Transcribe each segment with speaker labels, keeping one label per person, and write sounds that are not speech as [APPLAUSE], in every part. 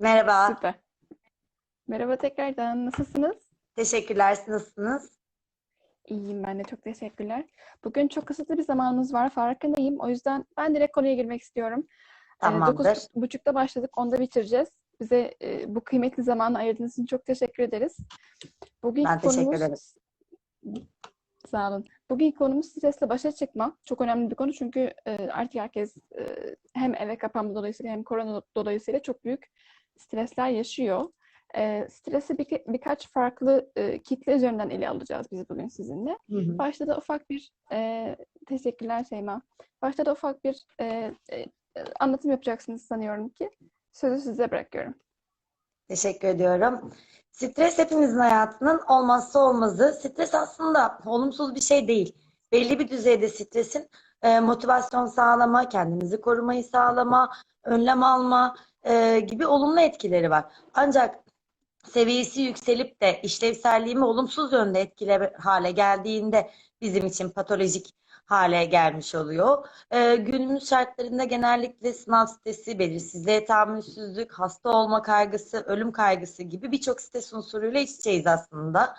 Speaker 1: Merhaba.
Speaker 2: Süper. Merhaba tekrardan. Nasılsınız?
Speaker 1: Teşekkürler. Siz nasılsınız?
Speaker 2: İyiyim ben de. Çok teşekkürler. Bugün çok kısıtlı bir zamanımız var. Farkındayım. O yüzden ben direkt konuya girmek istiyorum. Ee,
Speaker 1: Tamamdır.
Speaker 2: 9.30'da başladık. 10'da bitireceğiz. Bize e, bu kıymetli zamanı ayırdığınız için çok teşekkür ederiz. Bugünkü
Speaker 1: Ben teşekkür
Speaker 2: konumuz...
Speaker 1: ederim.
Speaker 2: Sağ olun. Bugünkü konumuz stresle başa çıkma. Çok önemli bir konu çünkü e, artık herkes e, hem eve kapanma dolayısıyla hem korona dolayısıyla çok büyük stresler yaşıyor. E, stresi bir, birkaç farklı e, kitle üzerinden ele alacağız biz bugün sizinle.
Speaker 1: Hı hı.
Speaker 2: Başta da ufak bir e, teşekkürler Şeyma. Başta da ufak bir e, e, anlatım yapacaksınız sanıyorum ki. Sözü size bırakıyorum.
Speaker 1: Teşekkür ediyorum. Stres hepimizin hayatının olmazsa olmazı. Stres aslında olumsuz bir şey değil. Belli bir düzeyde stresin e, motivasyon sağlama, kendimizi korumayı sağlama, önlem alma e, gibi olumlu etkileri var. Ancak seviyesi yükselip de işlevselliğimi olumsuz yönde etkile hale geldiğinde bizim için patolojik hale gelmiş oluyor. Ee, günümüz şartlarında genellikle sınav stresi, belirsizliğe tahammülsüzlük, hasta olma kaygısı, ölüm kaygısı gibi birçok stres unsuruyla iç içeyiz aslında.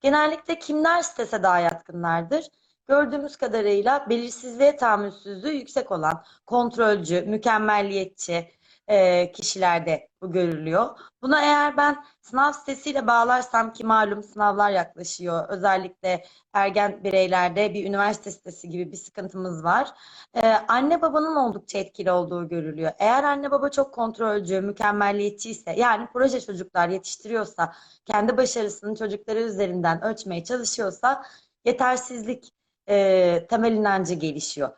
Speaker 1: Genellikle kimler strese daha yatkınlardır? Gördüğümüz kadarıyla belirsizliğe tahammülsüzlüğü yüksek olan, kontrolcü, mükemmelliyetçi e, kişilerde bu görülüyor. Buna eğer ben sınav stresiyle bağlarsam ki malum sınavlar yaklaşıyor. Özellikle ergen bireylerde bir üniversite stresi gibi bir sıkıntımız var. Ee, anne babanın oldukça etkili olduğu görülüyor. Eğer anne baba çok kontrolcü, mükemmelliyetçi ise yani proje çocuklar yetiştiriyorsa, kendi başarısını çocukları üzerinden ölçmeye çalışıyorsa yetersizlik e, temel inancı gelişiyor.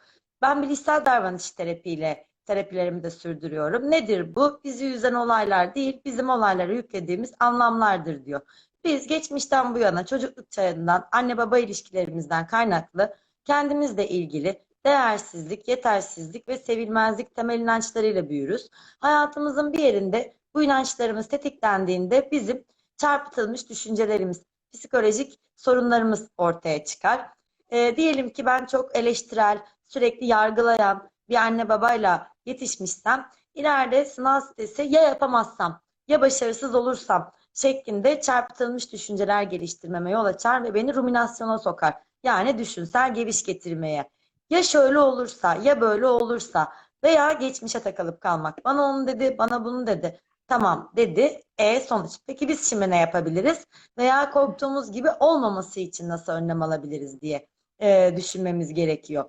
Speaker 1: Ben bilişsel davranış terapiyle terapilerimi de sürdürüyorum. Nedir bu? Bizi yüzen olaylar değil, bizim olaylara yüklediğimiz anlamlardır diyor. Biz geçmişten bu yana çocukluk çağından anne baba ilişkilerimizden kaynaklı kendimizle ilgili değersizlik, yetersizlik ve sevilmezlik temel inançlarıyla büyürüz. Hayatımızın bir yerinde bu inançlarımız tetiklendiğinde bizim çarpıtılmış düşüncelerimiz, psikolojik sorunlarımız ortaya çıkar. Ee, diyelim ki ben çok eleştirel, sürekli yargılayan bir anne babayla yetişmişsem ileride sınav stresi ya yapamazsam ya başarısız olursam şeklinde çarpıtılmış düşünceler geliştirmeme yol açar ve beni ruminasyona sokar. Yani düşünsel geviş getirmeye. Ya şöyle olursa, ya böyle olursa veya geçmişe takılıp kalmak. Bana onu dedi, bana bunu dedi. Tamam dedi. E sonuç. Peki biz şimdi ne yapabiliriz? Veya korktuğumuz gibi olmaması için nasıl önlem alabiliriz diye e, düşünmemiz gerekiyor.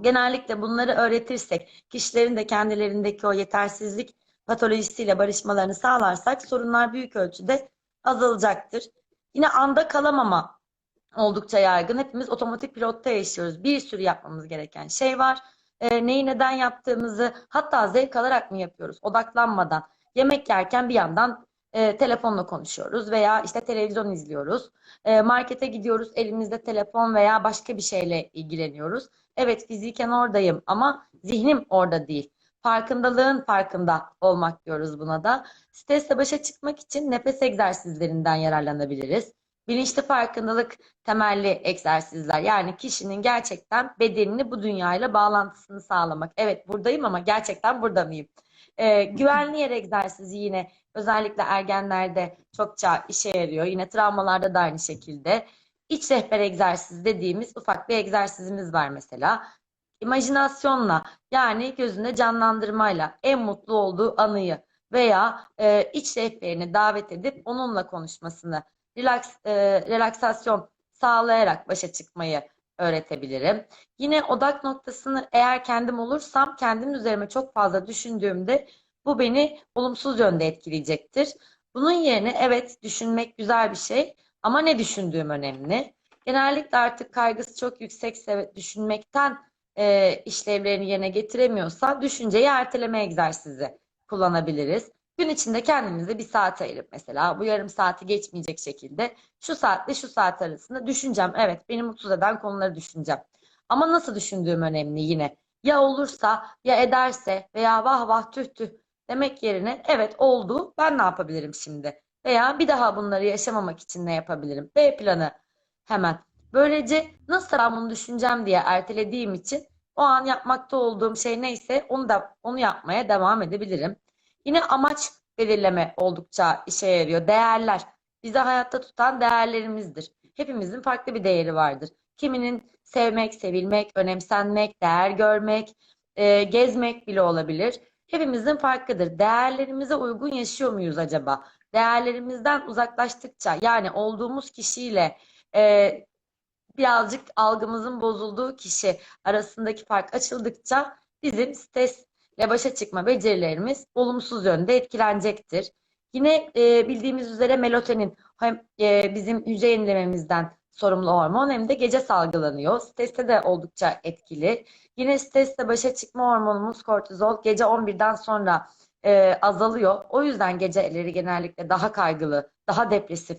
Speaker 1: Genellikle bunları öğretirsek, kişilerin de kendilerindeki o yetersizlik patolojisiyle barışmalarını sağlarsak sorunlar büyük ölçüde azalacaktır. Yine anda kalamama oldukça yaygın. Hepimiz otomatik pilotta yaşıyoruz. Bir sürü yapmamız gereken şey var. E, neyi neden yaptığımızı hatta zevk alarak mı yapıyoruz? Odaklanmadan. Yemek yerken bir yandan e, telefonla konuşuyoruz veya işte televizyon izliyoruz. E, markete gidiyoruz elimizde telefon veya başka bir şeyle ilgileniyoruz. Evet fiziken oradayım ama zihnim orada değil. Farkındalığın farkında olmak diyoruz buna da. Stresle başa çıkmak için nefes egzersizlerinden yararlanabiliriz. Bilinçli farkındalık temelli egzersizler. Yani kişinin gerçekten bedenini bu dünyayla bağlantısını sağlamak. Evet buradayım ama gerçekten burada mıyım? Ee, güvenli yer egzersizi yine özellikle ergenlerde çokça işe yarıyor. Yine travmalarda da aynı şekilde. İç rehber egzersizi dediğimiz ufak bir egzersizimiz var mesela. İmajinasyonla yani gözünde canlandırmayla en mutlu olduğu anıyı veya e, iç rehberini davet edip onunla konuşmasını, relax, e, relaksasyon sağlayarak başa çıkmayı öğretebilirim. Yine odak noktasını eğer kendim olursam kendim üzerime çok fazla düşündüğümde bu beni olumsuz yönde etkileyecektir. Bunun yerine evet düşünmek güzel bir şey ama ne düşündüğüm önemli. Genellikle artık kaygısı çok yüksekse düşünmekten e, işlevlerini yerine getiremiyorsa düşünceyi erteleme egzersizi kullanabiliriz. Gün içinde kendimize bir saat ayırıp mesela bu yarım saati geçmeyecek şekilde şu saatle şu saat arasında düşüneceğim. Evet beni mutsuz eden konuları düşüneceğim. Ama nasıl düşündüğüm önemli yine. Ya olursa ya ederse veya vah vah tüh tüh demek yerine evet oldu ben ne yapabilirim şimdi? Veya bir daha bunları yaşamamak için ne yapabilirim? B planı hemen. Böylece nasıl ben bunu düşüneceğim diye ertelediğim için o an yapmakta olduğum şey neyse onu da onu yapmaya devam edebilirim. Yine amaç belirleme oldukça işe yarıyor. Değerler. Bizi hayatta tutan değerlerimizdir. Hepimizin farklı bir değeri vardır. Kiminin sevmek, sevilmek, önemsenmek, değer görmek, e, gezmek bile olabilir. Hepimizin farklıdır. Değerlerimize uygun yaşıyor muyuz acaba? Değerlerimizden uzaklaştıkça yani olduğumuz kişiyle e, birazcık algımızın bozulduğu kişi arasındaki fark açıldıkça bizim stresle başa çıkma becerilerimiz olumsuz yönde etkilenecektir. Yine e, bildiğimiz üzere melatonin hem e, bizim hücre yenilememizden sorumlu hormon hem de gece salgılanıyor. Streste de oldukça etkili. Yine stresle başa çıkma hormonumuz kortizol gece 11'den sonra e, azalıyor. O yüzden geceleri genellikle daha kaygılı, daha depresif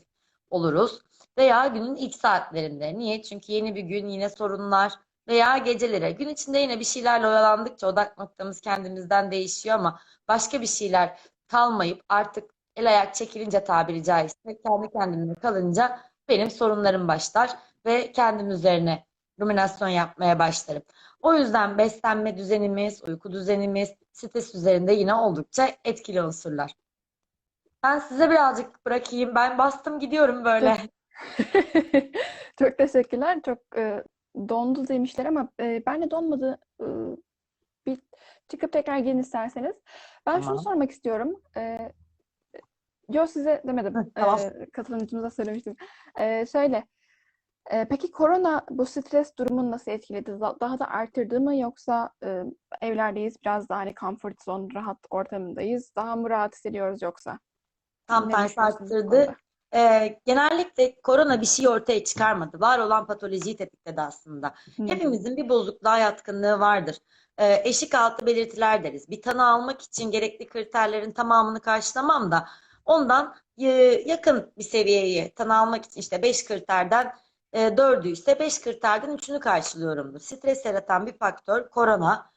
Speaker 1: oluruz. Veya günün ilk saatlerinde. Niye? Çünkü yeni bir gün, yine sorunlar veya gecelere. Gün içinde yine bir şeylerle oyalandıkça odak noktamız kendimizden değişiyor ama başka bir şeyler kalmayıp artık el ayak çekilince tabiri caizse kendi kendime kalınca benim sorunlarım başlar ve kendim üzerine ruminasyon yapmaya başlarım. O yüzden beslenme düzenimiz, uyku düzenimiz, stres üzerinde yine oldukça etkili unsurlar. Ben size birazcık bırakayım. Ben bastım gidiyorum böyle. [LAUGHS]
Speaker 2: Çok teşekkürler. Çok e, dondu demişler ama e, ben de donmadı. E, bir çıkıp tekrar gelin isterseniz. Ben şunu
Speaker 1: Tamam.
Speaker 2: sormak istiyorum. E, yo size demedim.
Speaker 1: Hı, tamam.
Speaker 2: E, katılımcımıza söylemiştim. E, şöyle. e, peki korona bu stres durumunu nasıl etkiledi? Da- Daha da arttırdı mı yoksa e, evlerdeyiz biraz daha hani comfort zone, rahat ortamındayız. Daha mı rahat hissediyoruz yoksa?
Speaker 1: Tam tersi arttırdı. Ee, genellikle korona bir şey ortaya çıkarmadı. Var olan patolojiyi tetikledi aslında.
Speaker 2: Hı.
Speaker 1: Hepimizin bir bozukluğa yatkınlığı vardır. Ee, eşik altı belirtiler deriz. Bir tanı almak için gerekli kriterlerin tamamını karşılamam da ondan e, yakın bir seviyeyi tanı için işte 5 kriterden e, 4'ü ise 5 kriterden 3'ünü karşılıyorumdur. Stres yaratan bir faktör korona.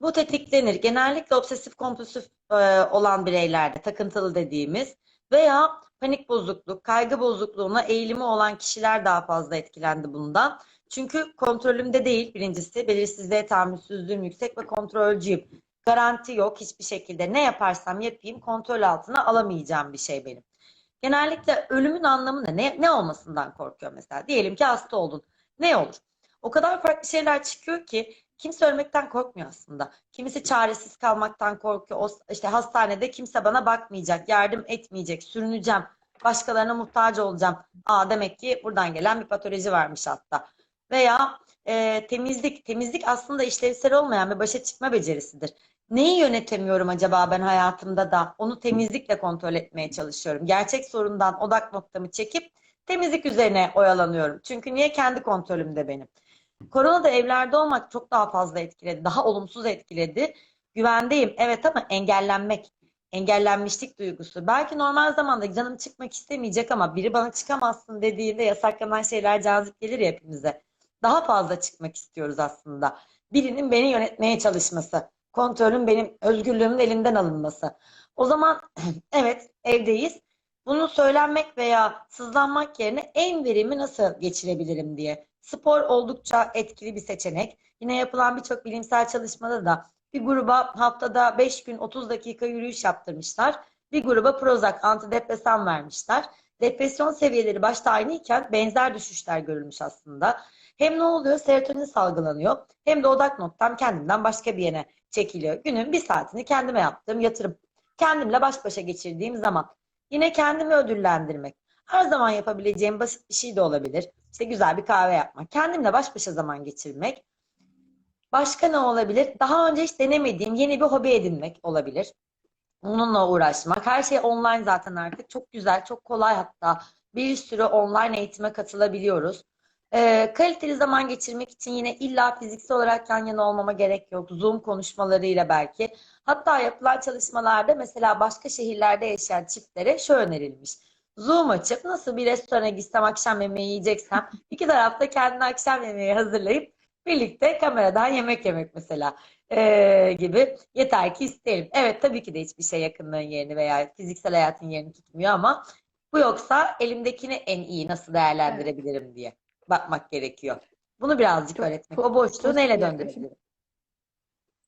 Speaker 1: Bu tetiklenir. Genellikle obsesif kompulsif e, olan bireylerde takıntılı dediğimiz veya panik bozukluk, kaygı bozukluğuna eğilimi olan kişiler daha fazla etkilendi bundan. Çünkü kontrolümde değil birincisi, belirsizliğe tahammülsüzlüğüm yüksek ve kontrolcüyüm. Garanti yok hiçbir şekilde. Ne yaparsam yapayım kontrol altına alamayacağım bir şey benim. Genellikle ölümün anlamı ne? Ne, olmasından korkuyor mesela. Diyelim ki hasta oldun. Ne olur? O kadar farklı şeyler çıkıyor ki kimse ölmekten korkmuyor aslında. Kimisi çaresiz kalmaktan korkuyor. O, işte hastanede kimse bana bakmayacak, yardım etmeyecek, sürüneceğim, başkalarına muhtaç olacağım. Aa demek ki buradan gelen bir patoloji varmış hatta. Veya e, temizlik. Temizlik aslında işlevsel olmayan bir başa çıkma becerisidir. Neyi yönetemiyorum acaba ben hayatımda da onu temizlikle kontrol etmeye çalışıyorum. Gerçek sorundan odak noktamı çekip temizlik üzerine oyalanıyorum. Çünkü niye? Kendi kontrolümde benim. Korona da evlerde olmak çok daha fazla etkiledi. Daha olumsuz etkiledi. Güvendeyim evet ama engellenmek, engellenmişlik duygusu. Belki normal zamanda canım çıkmak istemeyecek ama biri bana çıkamazsın dediğinde yasaklanan şeyler cazip gelir ya hepimize. Daha fazla çıkmak istiyoruz aslında. Birinin beni yönetmeye çalışması, kontrolün benim özgürlüğümün elinden alınması. O zaman [CLEARS THROAT] evet evdeyiz. Bunu söylenmek veya sızlanmak yerine en verimi nasıl geçirebilirim diye. Spor oldukça etkili bir seçenek. Yine yapılan birçok bilimsel çalışmada da bir gruba haftada 5 gün 30 dakika yürüyüş yaptırmışlar. Bir gruba Prozac antidepresan vermişler. Depresyon seviyeleri başta aynıyken benzer düşüşler görülmüş aslında. Hem ne oluyor? Serotonin salgılanıyor. Hem de odak noktam kendimden başka bir yere çekiliyor. Günün bir saatini kendime yaptığım yatırım. Kendimle baş başa geçirdiğim zaman. Yine kendimi ödüllendirmek. Her zaman yapabileceğim basit bir şey de olabilir. İşte güzel bir kahve yapmak. Kendimle baş başa zaman geçirmek. Başka ne olabilir? Daha önce hiç denemediğim yeni bir hobi edinmek olabilir. Onunla uğraşmak. Her şey online zaten artık. Çok güzel, çok kolay hatta. Bir sürü online eğitime katılabiliyoruz. Ee, kaliteli zaman geçirmek için yine illa fiziksel olarak yan yana olmama gerek yok. Zoom konuşmalarıyla belki. Hatta yapılan çalışmalarda mesela başka şehirlerde yaşayan çiftlere şu önerilmiş. Zoom açıp nasıl bir restorana gitsem akşam yemeği yiyeceksem [LAUGHS] iki tarafta kendine akşam yemeği hazırlayıp birlikte kameradan yemek yemek mesela ee, gibi. Yeter ki isteyelim. Evet tabii ki de hiçbir şey yakınlığın yerini veya fiziksel hayatın yerini tutmuyor ama bu yoksa elimdekini en iyi nasıl değerlendirebilirim diye bakmak gerekiyor. Bunu birazcık
Speaker 2: Çok-
Speaker 1: öğretmek.
Speaker 2: çok
Speaker 1: O boşluğu neyle döndürebilirim?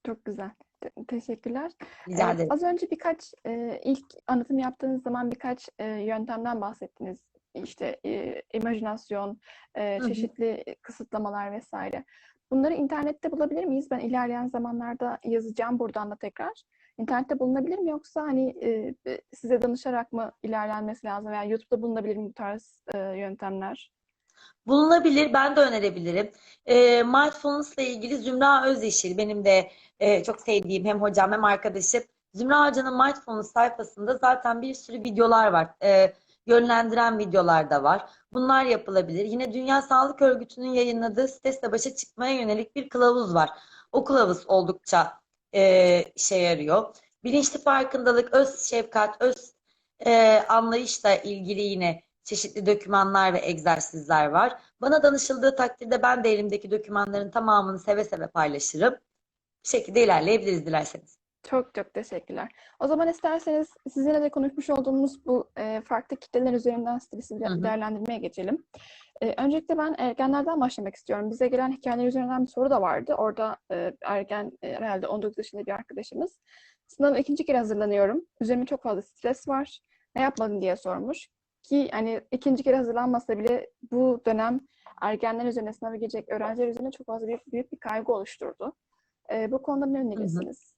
Speaker 2: Çok güzel. Te- Teşekkürler.
Speaker 1: Rica
Speaker 2: Ee,
Speaker 1: ederim.
Speaker 2: az önce birkaç e, ilk anlatım yaptığınız zaman birkaç e, yöntemden bahsettiniz. İşte e, imajinasyon, e, çeşitli kısıtlamalar vesaire. Bunları internette bulabilir miyiz? Ben ilerleyen zamanlarda yazacağım buradan da tekrar. İnternette bulunabilir mi yoksa hani e, e, size danışarak mı ilerlenmesi lazım veya YouTube'da bulunabilir mi bu tarz e, yöntemler?
Speaker 1: Bulunabilir, ben de önerebilirim. E, mindfulness ile ilgili Zümra Özyeşil, benim de e, çok sevdiğim hem hocam hem arkadaşım. Zümra Hoca'nın mindfulness sayfasında zaten bir sürü videolar var. E, yönlendiren videolar da var. Bunlar yapılabilir. Yine Dünya Sağlık Örgütü'nün yayınladığı stresle başa çıkmaya yönelik bir kılavuz var. O kılavuz oldukça e, işe yarıyor. Bilinçli farkındalık, öz şefkat, öz e, anlayışla ilgili yine çeşitli dokümanlar ve egzersizler var. Bana danışıldığı takdirde ben de elimdeki dokümanların tamamını seve seve paylaşırım. Bu şekilde ilerleyebiliriz dilerseniz.
Speaker 2: Çok çok teşekkürler. O zaman isterseniz sizinle de konuşmuş olduğumuz bu e, farklı kitleler üzerinden stresi
Speaker 1: Hı hı.
Speaker 2: değerlendirmeye geçelim. E, öncelikle ben ergenlerden başlamak istiyorum. Bize gelen hikayeler üzerinden bir soru da vardı. Orada e, ergen e, herhalde 19 yaşında bir arkadaşımız. Sınava ikinci kere hazırlanıyorum. Üzerime çok fazla stres var. Ne yapmalıyım diye sormuş. Ki hani ikinci kere hazırlanmasa bile bu dönem ergenler üzerine sınava girecek öğrenciler üzerine çok fazla büyük, büyük bir kaygı oluşturdu. E, bu konuda ne önerirsiniz?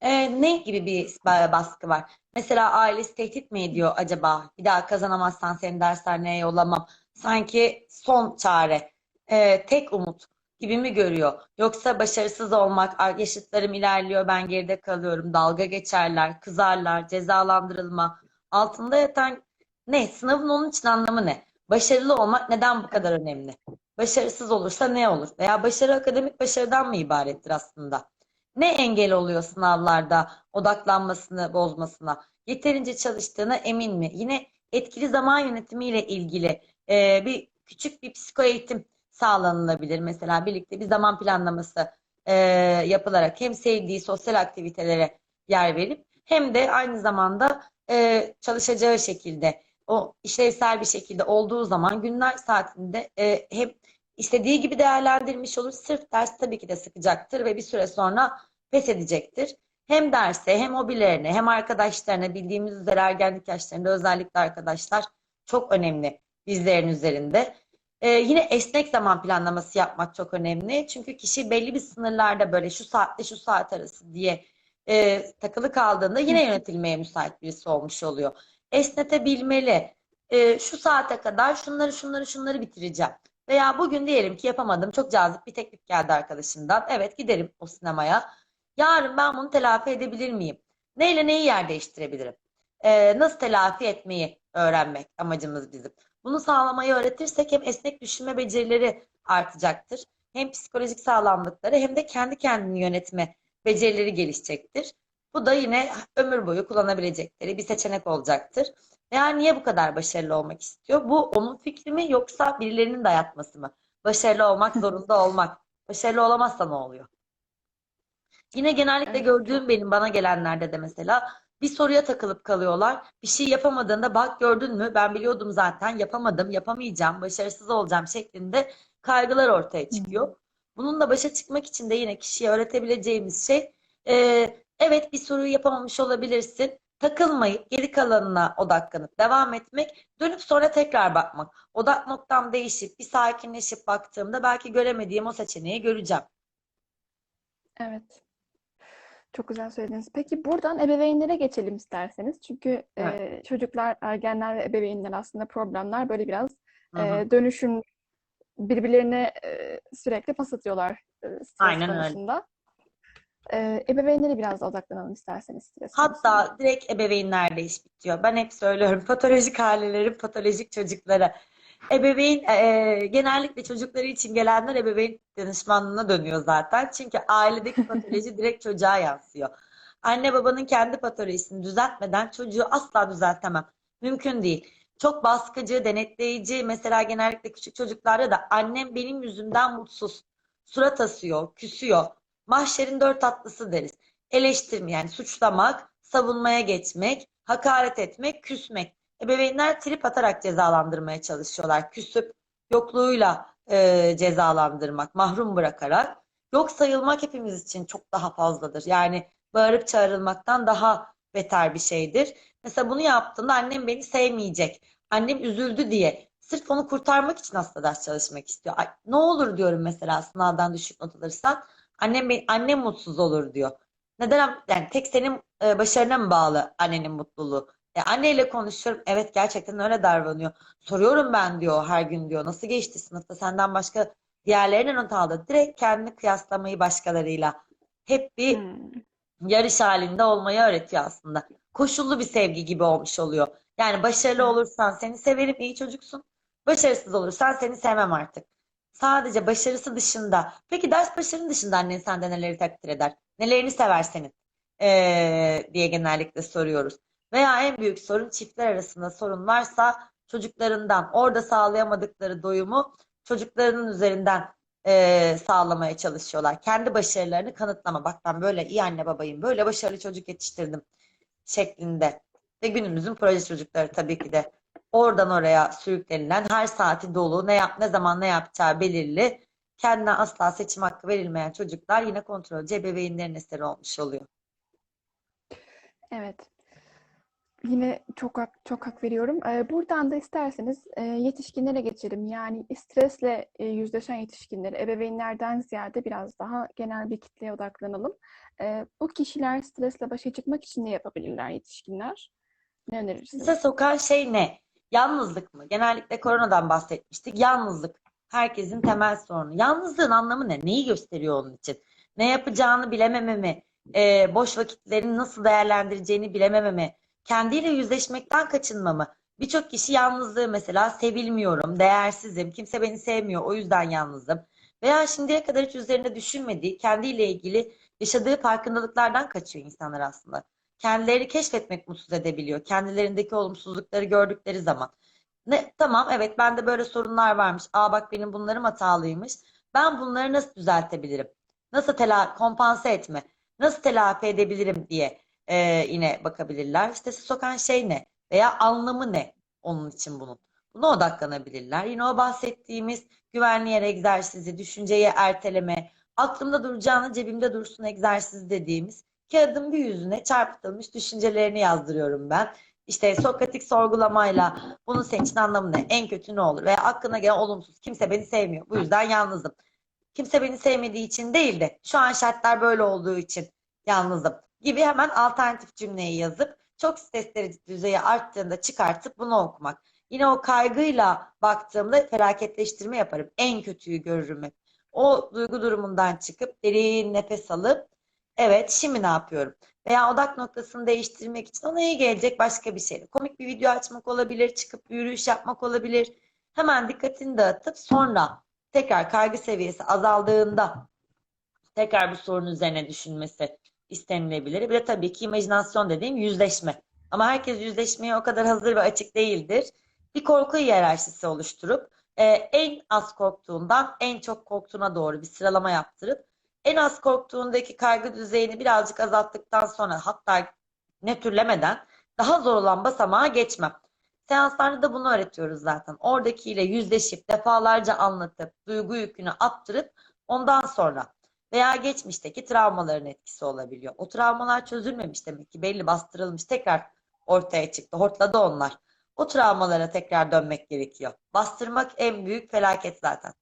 Speaker 1: Ee, ne gibi bir baskı var? Mesela ailesi tehdit mi ediyor acaba? Bir daha kazanamazsan seni dershaneye yollamam. Sanki son çare, e, tek umut gibi mi görüyor? Yoksa başarısız olmak, yaşıtlarım ilerliyor, ben geride kalıyorum, dalga geçerler, kızarlar, cezalandırılma. Altında yatan ne? Sınavın onun için anlamı ne? Başarılı olmak neden bu kadar önemli? Başarısız olursa ne olur? Veya başarı akademik başarıdan mı ibarettir aslında? Ne engel oluyor sınavlarda odaklanmasını bozmasına? Yeterince çalıştığına emin mi? Yine etkili zaman yönetimiyle ilgili e, bir küçük bir psiko eğitim sağlanılabilir. Mesela birlikte bir zaman planlaması e, yapılarak hem sevdiği sosyal aktivitelere yer verip hem de aynı zamanda e, çalışacağı şekilde o işlevsel bir şekilde olduğu zaman günler saatinde e, hem istediği gibi değerlendirmiş olur. Sırf ders tabii ki de sıkacaktır ve bir süre sonra pes edecektir. Hem derse hem hobilerine hem arkadaşlarına bildiğimiz üzere ergenlik yaşlarında özellikle arkadaşlar çok önemli bizlerin üzerinde. Ee, yine esnek zaman planlaması yapmak çok önemli. Çünkü kişi belli bir sınırlarda böyle şu saatte şu saat arası diye e, takılı kaldığında yine yönetilmeye müsait birisi olmuş oluyor. Esnetebilmeli. E, şu saate kadar şunları şunları şunları bitireceğim. Veya bugün diyelim ki yapamadım. Çok cazip bir teklif geldi arkadaşından. Evet giderim o sinemaya. Yarın ben bunu telafi edebilir miyim? Neyle neyi yer değiştirebilirim? Ee, nasıl telafi etmeyi öğrenmek amacımız bizim. Bunu sağlamayı öğretirsek hem esnek düşünme becerileri artacaktır. Hem psikolojik sağlamlıkları hem de kendi kendini yönetme becerileri gelişecektir. Bu da yine ömür boyu kullanabilecekleri bir seçenek olacaktır. Yani niye bu kadar başarılı olmak istiyor? Bu onun fikri mi yoksa birilerinin dayatması mı? Başarılı olmak zorunda olmak. Başarılı olamazsa ne oluyor? Yine genellikle
Speaker 2: Evet,
Speaker 1: gördüğüm benim bana gelenlerde de mesela bir soruya takılıp kalıyorlar. Bir şey yapamadığında bak gördün mü ben biliyordum zaten yapamadım, yapamayacağım, başarısız olacağım şeklinde kaygılar ortaya çıkıyor. Bununla başa çıkmak için de yine kişiye öğretebileceğimiz şey e, evet bir soruyu yapamamış olabilirsin. Takılmayıp geri kalanına odaklanıp devam etmek, dönüp sonra tekrar bakmak. Odak noktam değişip bir sakinleşip baktığımda belki göremediğim o seçeneği göreceğim.
Speaker 2: Evet. Çok güzel söylediniz. Peki buradan ebeveynlere geçelim isterseniz. Çünkü
Speaker 1: Evet.
Speaker 2: e, çocuklar, ergenler ve ebeveynler aslında problemler böyle biraz
Speaker 1: hı.
Speaker 2: e, dönüşüm birbirlerine e, sürekli pas atıyorlar e, stres
Speaker 1: Aynen öyle.
Speaker 2: konusunda. E, ebeveynlere biraz da odaklanalım isterseniz stres konusunda.
Speaker 1: Hatta direkt ebeveynlerle iş bitiyor. Ben hep söylüyorum patolojik ailelerin patolojik çocuklara. Ebeveyn e, genellikle çocukları için gelenler ebeveyn danışmanlığına dönüyor zaten. Çünkü ailedeki [LAUGHS] patoloji direkt çocuğa yansıyor. Anne babanın kendi patolojisini düzeltmeden çocuğu asla düzeltemem. Mümkün değil. Çok baskıcı, denetleyici, mesela genellikle küçük çocuklarda da annem benim yüzümden mutsuz, surat asıyor, küsüyor. Mahşerin dört tatlısı deriz. Eleştirme yani suçlamak, savunmaya geçmek, hakaret etmek, küsmek. Ebeveynler trip atarak cezalandırmaya çalışıyorlar. Küsüp yokluğuyla e, cezalandırmak, mahrum bırakarak. Yok sayılmak hepimiz için çok daha fazladır. Yani bağırıp çağrılmaktan daha beter bir şeydir. Mesela bunu yaptığımda annem beni sevmeyecek. Annem üzüldü diye. Sırf onu kurtarmak için aslında ders çalışmak istiyor. Ay, ne olur diyorum mesela sınavdan düşük not alırsan. Annem, annem mutsuz olur diyor. Neden? Yani tek senin e, başarına mı bağlı annenin mutluluğu? E, anneyle konuşuyorum. Evet gerçekten öyle davranıyor. Soruyorum ben diyor her gün diyor. Nasıl geçti sınıfta? Senden başka diğerlerine not aldı. Direkt kendini kıyaslamayı başkalarıyla. Hep bir
Speaker 2: Hmm.
Speaker 1: Yarış halinde olmayı öğretiyor aslında. Koşullu bir sevgi gibi olmuş oluyor. Yani başarılı olursan seni severim, iyi çocuksun. Başarısız olursan seni sevmem artık. Sadece başarısı dışında. Peki ders başarının dışında annen senden neleri takdir eder? Nelerini sever senin? Ee, diye genellikle soruyoruz. Veya en büyük sorun çiftler arasında sorun varsa çocuklarından orada sağlayamadıkları doyumu çocuklarının üzerinden e, sağlamaya çalışıyorlar. Kendi başarılarını kanıtlama. Bak ben böyle iyi anne babayım, böyle başarılı çocuk yetiştirdim şeklinde. Ve günümüzün proje çocukları tabii ki de oradan oraya sürüklenilen her saati dolu, ne yap, ne zaman ne yapacağı belirli, kendine asla seçim hakkı verilmeyen çocuklar yine kontrolcü ebeveynlerin eseri olmuş oluyor.
Speaker 2: Evet. Yine çok hak, çok hak veriyorum. Ee, buradan da isterseniz e, yetişkinlere geçelim. Yani stresle e, yüzleşen yetişkinleri, ebeveynlerden ziyade biraz daha genel bir kitleye odaklanalım. Ee, bu kişiler stresle başa çıkmak için ne yapabilirler yetişkinler? Ne önerirsiniz?
Speaker 1: Size sokan şey ne? Yalnızlık mı? Genellikle koronadan bahsetmiştik. Yalnızlık. Herkesin temel sorunu. Yalnızlığın anlamı ne? Neyi gösteriyor onun için? Ne yapacağını bilememe mi? Ee, boş vakitlerini nasıl değerlendireceğini bilememe mi? Kendiyle yüzleşmekten kaçınma mı? Birçok kişi yalnızlığı mesela sevilmiyorum, değersizim, kimse beni sevmiyor, o yüzden yalnızım. Veya şimdiye kadar hiç üzerinde düşünmediği, kendiyle ilgili yaşadığı farkındalıklardan kaçıyor insanlar aslında kendilerini keşfetmek mutsuz edebiliyor. Kendilerindeki olumsuzlukları gördükleri zaman. Ne, tamam evet bende böyle sorunlar varmış. Aa bak benim bunlarım hatalıymış. Ben bunları nasıl düzeltebilirim? Nasıl tela kompanse etme? Nasıl telafi edebilirim diye e, yine bakabilirler. Sizi sokan şey ne? Veya anlamı ne onun için bunun? Buna odaklanabilirler. Yine o bahsettiğimiz güvenli yer egzersizi, düşünceyi erteleme, aklımda duracağını cebimde dursun egzersizi dediğimiz kağıdın bir yüzüne çarpıtılmış düşüncelerini yazdırıyorum ben. İşte Sokratik sorgulamayla bunun senin için anlamı ne? En kötü ne olur? Veya aklına gelen olumsuz. Kimse beni sevmiyor. Bu yüzden yalnızım. Kimse beni sevmediği için değil de şu an şartlar böyle olduğu için yalnızım gibi hemen alternatif cümleyi yazıp çok stres derece düzeyi arttığında çıkartıp bunu okumak. Yine o kaygıyla baktığımda felaketleştirme yaparım. En kötüyü görürüm hep. O duygu durumundan çıkıp derin nefes alıp evet şimdi ne yapıyorum? Veya odak noktasını değiştirmek için ona iyi gelecek başka bir şey. Komik bir video açmak olabilir, çıkıp yürüyüş yapmak olabilir. Hemen dikkatini dağıtıp sonra tekrar kaygı seviyesi azaldığında tekrar bu sorun üzerine düşünmesi istenilebilir. Bir de tabii ki imajinasyon dediğim yüzleşme. Ama herkes yüzleşmeye o kadar hazır ve açık değildir. Bir korku hiyerarşisi oluşturup e, en az korktuğundan en çok korktuğuna doğru bir sıralama yaptırıp en az korktuğundaki kaygı düzeyini birazcık azalttıktan sonra hatta ne türlemeden daha zor olan basamağa geçmem. Seanslarda da bunu öğretiyoruz zaten. Oradakiyle yüzleşip defalarca anlatıp duygu yükünü attırıp ondan sonra veya geçmişteki travmaların etkisi olabiliyor. O travmalar çözülmemiş demek ki belli bastırılmış tekrar ortaya çıktı. Hortladı onlar. O travmalara tekrar dönmek gerekiyor. Bastırmak en büyük felaket zaten.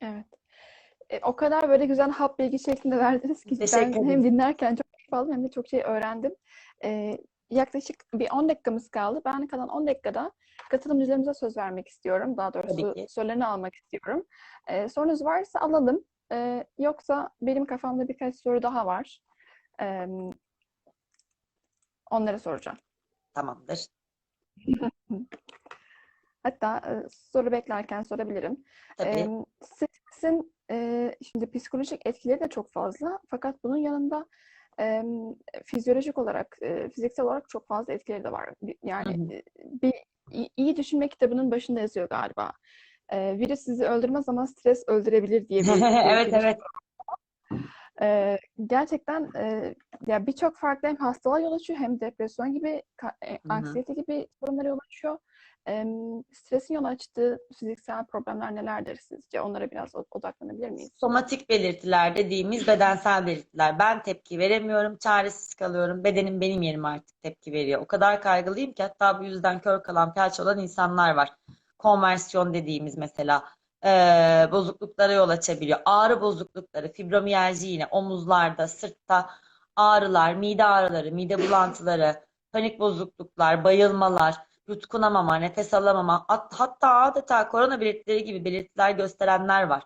Speaker 2: Evet. E, o kadar böyle güzel hap bilgi şeklinde verdiniz ki
Speaker 1: Teşekkür
Speaker 2: ben hem dinlerken çok keyif aldım hem de çok şey öğrendim. E, yaklaşık bir 10 dakikamız kaldı. Ben kalan 10 dakikada katılımcılarımıza söz vermek istiyorum. Daha doğrusu sorularını almak istiyorum. E, sorunuz varsa alalım. E, yoksa benim kafamda birkaç soru daha var. E, onları soracağım.
Speaker 1: Tamamdır. [LAUGHS]
Speaker 2: Hatta e, soru beklerken sorabilirim.
Speaker 1: Tabii.
Speaker 2: Stresin e, şimdi psikolojik etkileri de çok fazla. Fakat bunun yanında em, fizyolojik olarak, e, fiziksel olarak çok fazla etkileri de var. Yani e, bir iyi düşünme kitabının başında yazıyor galiba. E, virüs sizi öldürmez ama stres öldürebilir diye bir, [LAUGHS]
Speaker 1: Evet evet.
Speaker 2: Ee, gerçekten e, ya birçok farklı hem hastalığa yol açıyor hem depresyon gibi, e, anksiyete gibi sorunlara yol açıyor. Em, stresin yol açtığı fiziksel problemler nelerdir sizce? Onlara biraz odaklanabilir miyiz?
Speaker 1: Somatik belirtiler dediğimiz bedensel belirtiler. Ben tepki veremiyorum, çaresiz kalıyorum. Bedenim benim yerime artık tepki veriyor. O kadar kaygılıyım ki hatta bu yüzden kör kalan, felç olan insanlar var. Konversiyon dediğimiz mesela eee, bozukluklara yol açabiliyor. Ağrı bozuklukları, fibromiyalji yine omuzlarda, sırtta ağrılar, mide ağrıları, mide bulantıları, panik bozukluklar, bayılmalar, yutkunamama, nefes alamama, hat- hatta adeta korona belirtileri gibi belirtiler gösterenler var.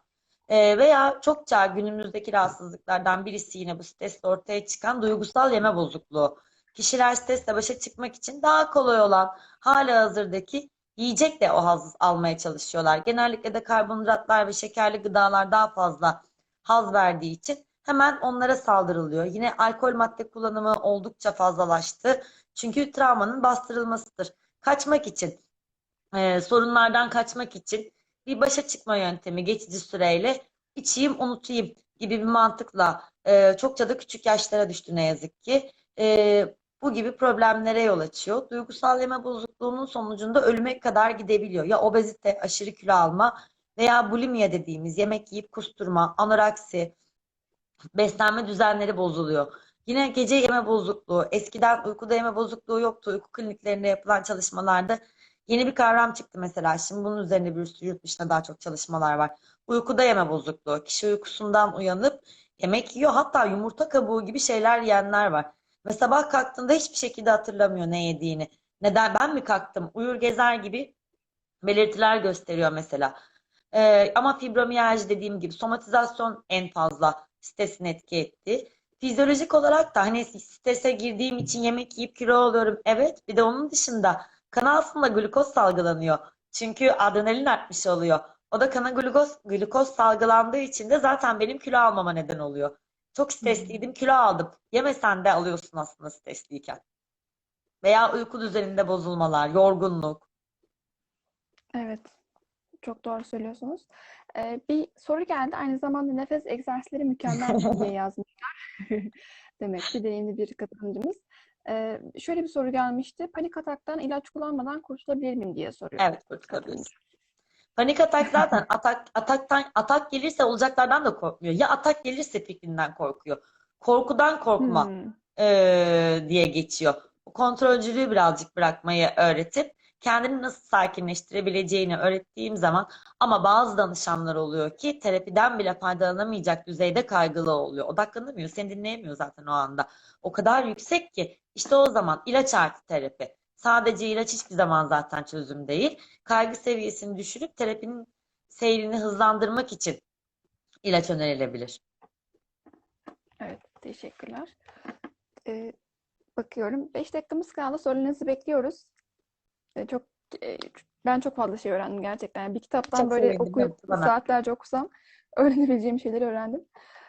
Speaker 1: Ee, veya çokça günümüzdeki rahatsızlıklardan birisi yine bu stresle ortaya çıkan duygusal yeme bozukluğu. Kişiler stresle başa çıkmak için daha kolay olan halihazırdaki yiyecekle o haz almaya çalışıyorlar. Genellikle de karbonhidratlar ve şekerli gıdalar daha fazla haz verdiği için hemen onlara saldırılıyor. Yine alkol madde kullanımı oldukça fazlalaştı. Çünkü travmanın bastırılmasıdır. Kaçmak için, e, sorunlardan kaçmak için bir başa çıkma yöntemi geçici süreyle içeyim unutayım gibi bir mantıkla e, çokça da küçük yaşlara düştü ne yazık ki. E, bu gibi problemlere yol açıyor. Duygusal yeme bozukluğunun sonucunda ölüme kadar gidebiliyor. Ya obezite, aşırı kilo alma veya bulimia dediğimiz yemek yiyip kusturma, anoreksi, beslenme düzenleri bozuluyor. Yine gece yeme bozukluğu, eskiden uykuda yeme bozukluğu yoktu. Uyku kliniklerinde yapılan çalışmalarda yeni bir kavram çıktı mesela. Şimdi bunun üzerine bir sürü yurt dışında daha çok çalışmalar var. Uykuda yeme bozukluğu. Kişi uykusundan uyanıp yemek yiyor. Hatta yumurta kabuğu gibi şeyler yiyenler var. Ve sabah kalktığında hiçbir şekilde hatırlamıyor ne yediğini. Neden ben mi kalktım? Uyur gezer gibi belirtiler gösteriyor mesela. Ee, ama fibromiyalji dediğim gibi somatizasyon en fazla stresini etki etti. Fizyolojik olarak da hani strese girdiğim için yemek yiyip kilo oluyorum. Evet, bir de onun dışında kana aslında glukoz salgılanıyor. Çünkü adrenalin artmış oluyor. O da kana glukoz, glukoz salgılandığı için de zaten benim kilo almama neden oluyor. Çok stresliydim, kilo aldım. Yemesen de alıyorsun aslında stresliyken. Veya uyku düzeninde bozulmalar, yorgunluk.
Speaker 2: Evet, çok doğru söylüyorsunuz. Ee, bir soru geldi. Aynı zamanda nefes egzersizleri mükemmel [LAUGHS] diye yazmışlar. [LAUGHS] Demek ki deneyimli bir katılımcımız. Ee, şöyle bir soru gelmişti. Panik ataktan ilaç kullanmadan kurtulabilir miyim diye soruyor
Speaker 1: Evet, kurtulabiliriz. Panik atak zaten atak ataktan atak gelirse olacaklardan da korkmuyor. Ya atak gelirse fikrinden korkuyor. Korkudan korkma
Speaker 2: Hmm,
Speaker 1: eee, diye geçiyor. Kontrolcülüğü birazcık bırakmayı öğretip kendini nasıl sakinleştirebileceğini öğrettiğim zaman ama bazı danışanlar oluyor ki terapiden bile faydalanamayacak düzeyde kaygılı oluyor. Odaklanamıyor, seni dinleyemiyor zaten o anda. O kadar yüksek ki işte o zaman ilaç artı terapi. Sadece ilaç hiçbir zaman zaten çözüm değil. Kaygı seviyesini düşürüp terapinin seyrini hızlandırmak için ilaç önerilebilir.
Speaker 2: evet, teşekkürler. Ee, bakıyorum. 5 dakikamız kaldı. Sorularınızı bekliyoruz. Ee, çok e, ben çok fazla şey öğrendim gerçekten. Yani bir kitaptan
Speaker 1: Çok
Speaker 2: böyle okuyup
Speaker 1: bana.
Speaker 2: saatlerce okusam [LAUGHS] öğrenebileceğim şeyleri öğrendim.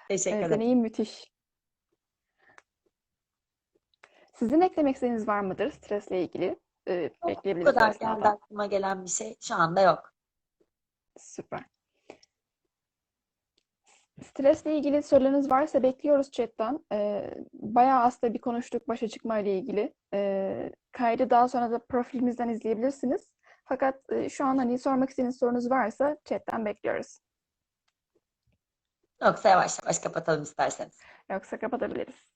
Speaker 1: Teşekkür
Speaker 2: Evet,
Speaker 1: ederim.
Speaker 2: deneyim müthiş. Sizin eklemek istediğiniz var mıdır stresle ilgili? Ee,
Speaker 1: Bu
Speaker 2: bekleyebiliriz
Speaker 1: kadar
Speaker 2: arasında
Speaker 1: geldi aklıma gelen bir şey şu anda yok.
Speaker 2: Süper. Stresle ilgili sorularınız varsa bekliyoruz chatten. Ee, bayağı aslında bir konuştuk başa çıkma ile ilgili. Ee, kaydı daha sonra da profilimizden izleyebilirsiniz. Fakat e, şu an hani sormak istediğiniz sorunuz varsa chatten bekliyoruz.
Speaker 1: Yoksa yavaş yavaş kapatalım isterseniz.
Speaker 2: Yoksa kapatabiliriz.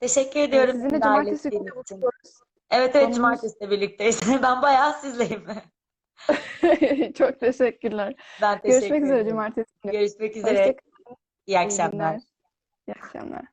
Speaker 1: Teşekkür
Speaker 2: Ee,
Speaker 1: ediyorum
Speaker 2: sizinle
Speaker 1: beni
Speaker 2: cumartesi günü buluşuyoruz.
Speaker 1: Evet evet
Speaker 2: Konumuz-
Speaker 1: cumartesi birlikteyiz. [LAUGHS] Ben bayağı sizleyim. [LAUGHS]
Speaker 2: Çok teşekkürler.
Speaker 1: Ben teşekkür
Speaker 2: Görüşmek üzere
Speaker 1: ederim.
Speaker 2: cumartesi günü.
Speaker 1: Görüşmek üzere.
Speaker 2: Hoşçakalın.
Speaker 1: İyi akşamlar.
Speaker 2: İyi akşamlar.